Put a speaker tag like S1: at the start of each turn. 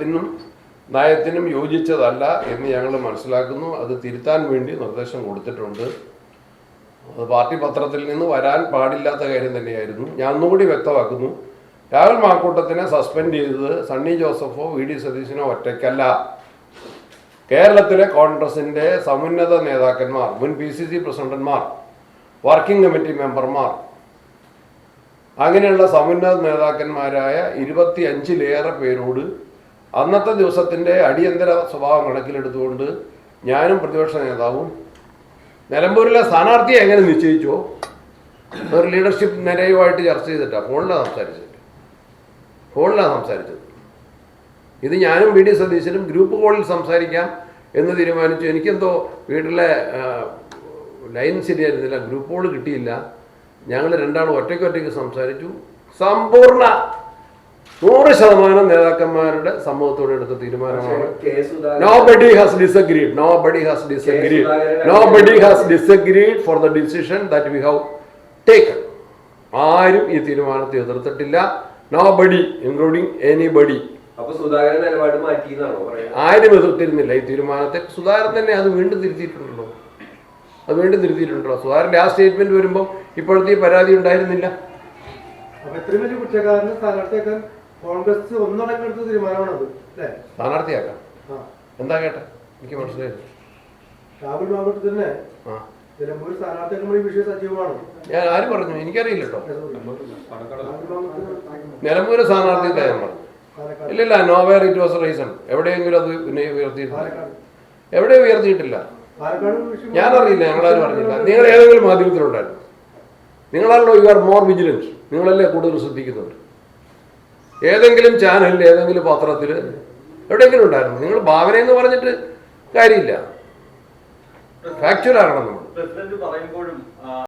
S1: സമീപനത്തിനും നയത്തിനും യോജിച്ചതല്ല എന്ന് ഞങ്ങൾ മനസ്സിലാക്കുന്നു. അത് തിരുത്താൻ വേണ്ടി നിർദ്ദേശം കൊടുത്തിട്ടുണ്ട്. അത് പാർട്ടി പത്രത്തിൽ നിന്ന് വരാൻ പാടില്ലാത്ത കാര്യം തന്നെയായിരുന്നു. ഞാൻ ഒന്നുകൂടി വ്യക്തമാക്കുന്നു. രാഹുൽ മാക്കൂട്ടത്തിനെ സസ്പെൻഡ് ചെയ്തത് സണ്ണി ജോസഫോ വി ഡി സതീശനോ ഒറ്റയ്ക്കല്ല. കേരളത്തിലെ കോൺഗ്രസിന്റെ സമുന്നത നേതാക്കന്മാർ മുൻ പി സി സി പ്രസിഡന്റ്മാർ വർക്കിംഗ് കമ്മിറ്റി മെമ്പർമാർ അങ്ങനെയുള്ള സമുന്നത നേതാക്കന്മാരായ ഇരുപത്തി അഞ്ചിലേറെ പേരോട് അന്നത്തെ ദിവസത്തിന്റെ അടിയന്തര സ്വഭാവം കണക്കിലെടുത്തുകൊണ്ട് ഞാനും പ്രതിപക്ഷ നേതാവും നിലമ്പൂരിലെ സ്ഥാനാർത്ഥിയെ എങ്ങനെ നിശ്ചയിച്ചോ ഒരു ലീഡർഷിപ്പ് നിരയുമായിട്ട് ചർച്ച ചെയ്തിട്ടാണ് ഫോണിലാണ് സംസാരിച്ചത്. ഫോണിലാണ് സംസാരിച്ചത്. ഇത് ഞാനും വി ഡി സതീശനും ഗ്രൂപ്പ് കോളിൽ സംസാരിക്കാം എന്ന് തീരുമാനിച്ചു. എനിക്കെന്തോ വീട്ടിലെ ലൈൻ ശരിയായിരുന്നില്ല ഗ്രൂപ്പ് കോൾ കിട്ടിയില്ല. ഞങ്ങൾ രണ്ടാളും ഒറ്റയ്ക്ക് ഒറ്റയ്ക്ക് സംസാരിച്ചു. സമ്പൂർണ നൂറ് ശതമാനം നേതാക്കന്മാരുടെ സമ്മതത്തോടെ എടുത്ത തീരുമാനമാണ്.
S2: Nobody
S1: has disagreed nobody has disagreed nobody has disagreed for the decision that we have taken. ആരും ഈ തീരുമാനത്തെ എതിർത്തിട്ടില്ല. നോബഡി ഇൻക്ലൂഡിങ്
S2: എനി ബഡി
S1: ആരും എതിർത്തിരുന്നില്ല ഈ തീരുമാനത്തെ. സുധാകരൻ തന്നെ അത് വീണ്ടും തിരുത്തിയിട്ടുണ്ടല്ലോ. അത് വീണ്ടും തിരുത്തിയിട്ടുണ്ടല്ലോ. സുധാകരന്റെ ആ സ്റ്റേറ്റ്മെന്റ് വരുമ്പോൾ ഇപ്പോഴത്തെ പരാതി ഉണ്ടായിരുന്നില്ല.
S3: അപ്പൊ ഇത്രയും വലിയ കുറ്റക്കാരന് സ്ഥാനാർത്ഥിയാക്കാൻ കോൺഗ്രസ് ഒന്നടങ്കെടുത്ത തീരുമാനമാണ് അല്ലേ?
S1: സ്ഥാനാർത്ഥിയാക്കാം. എന്താ കേട്ടെ? എനിക്ക് മനസ്സിലായി
S3: രാഹുൽ മാവട്ട് തന്നെ നിലമ്പൂർ സ്ഥാനാർത്ഥിയാക്കുമ്പോൾ വിഷയ വിഷയം സജീവമാണ്.
S1: ഞാൻ ആര് പറഞ്ഞു? എനിക്കറിയില്ല കേട്ടോ.
S3: രാഹുൽ മാവട്ട്
S1: നിലമ്പൂര് സ്ഥാനാർത്ഥി ഞാൻ പറഞ്ഞു
S3: പാലക്കാട്.
S1: ഇല്ലില്ല നോവേർ ഇറ്റ് വാസ് റീസൺ എവിടെയെങ്കിലും അത് പിന്നെ ഉയർത്തിയിട്ടില്ല.
S3: എവിടെയും
S1: എവിടെ ഉയർത്തിയിട്ടില്ല? ഞാനറിയില്ല ഞങ്ങളാരും പറഞ്ഞില്ല നിങ്ങൾ ഏതെങ്കിലും മാധ്യമത്തിലുണ്ടായിരുന്നു. നിങ്ങളാണല്ലോ യു ആർ മോർ വിജിലൻസ് നിങ്ങളല്ലേ കൂടുതൽ ശ്രദ്ധിക്കുന്നുണ്ട് ഏതെങ്കിലും ചാനലിൽ ഏതെങ്കിലും പത്രത്തിൽ എവിടെയെങ്കിലും ഉണ്ടായിരുന്നു. നിങ്ങൾ ഭാവന എന്ന് പറഞ്ഞിട്ട് കാര്യമില്ല. ഫാക്ച്വൽ ആകണം നമ്മൾ.